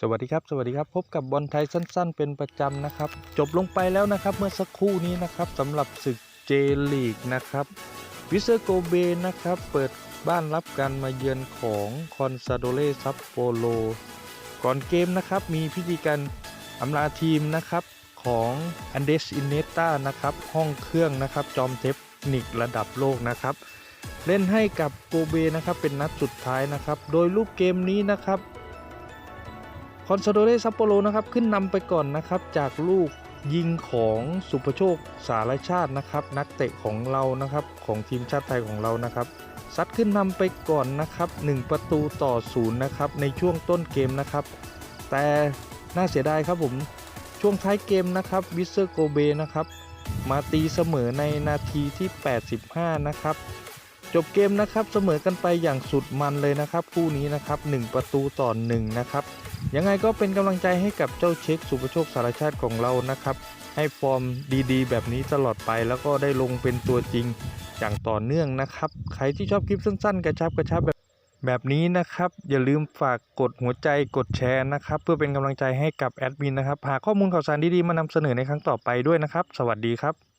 สวัสดีครับ สวัสดีครับ พบกับบอลไทยสั้น ๆ เป็นประจำนะครับ จบลงไปแล้วนะครับเมื่อสักครู่นี้นะครับสำหรับศึกเจลีกนะครับวิเซอร์โกเบนะครับเปิดบ้านรับการมาเยือนของคอนซาโดเลซัปโปโลก่อนเกมนะครับมีพิธีการอำลาทีมนะครับของอันเดสอินเนต้านะครับห้องเครื่องนะครับจอมเทคนิคระดับโลกนะครับเล่นให้กับโกเบนะครับเป็นนัดสุดท้ายนะครับ โดยรูปเกมนี้นะครับ คอนซาโดเรซัปโปโรนะครับขึ้นนำไปก่อนนะครับจากลูกยิงของสุภโชคสารชาตินะครับ นักเตะของเรานะครับของทีมชาติไทยของเรานะครับซัดขึ้นนำไปก่อนนะครับ 1 ประตูต่อศูนย์นะครับในช่วงต้นเกมนะครับ แต่น่าเสียดายครับผมช่วงท้ายเกมนะครับวิสเซอร์โกเบนะครับมาตีเสมอในนาทีที่ 85 นะครับ จบเกมนะครับเสมอกันไปอย่างสุดมันเลยนะครับ คู่นี้นะครับ 1 ประตูต่อ1นะครับ ยังไงก็เป็นกำลังใจให้กับเจ้าเช็คสุภโชคสารชาติของเรานะครับ ให้ฟอร์มดีๆ แบบนี้ตลอดไปแล้วก็ได้ลงเป็นตัวจริงอย่างต่อเนื่องนะครับ ใครที่ชอบคลิปสั้นๆ กระชับกระชับแบบแบบนี้นะครับ อย่าลืมฝากกดหัวใจกดแชร์นะครับ เพื่อเป็นกำลังใจให้กับแอดมินนะครับหาข้อมูลข่าวสารดีๆมานำเสนอในครั้งต่อไปด้วยนะครับ สวัสดีครับ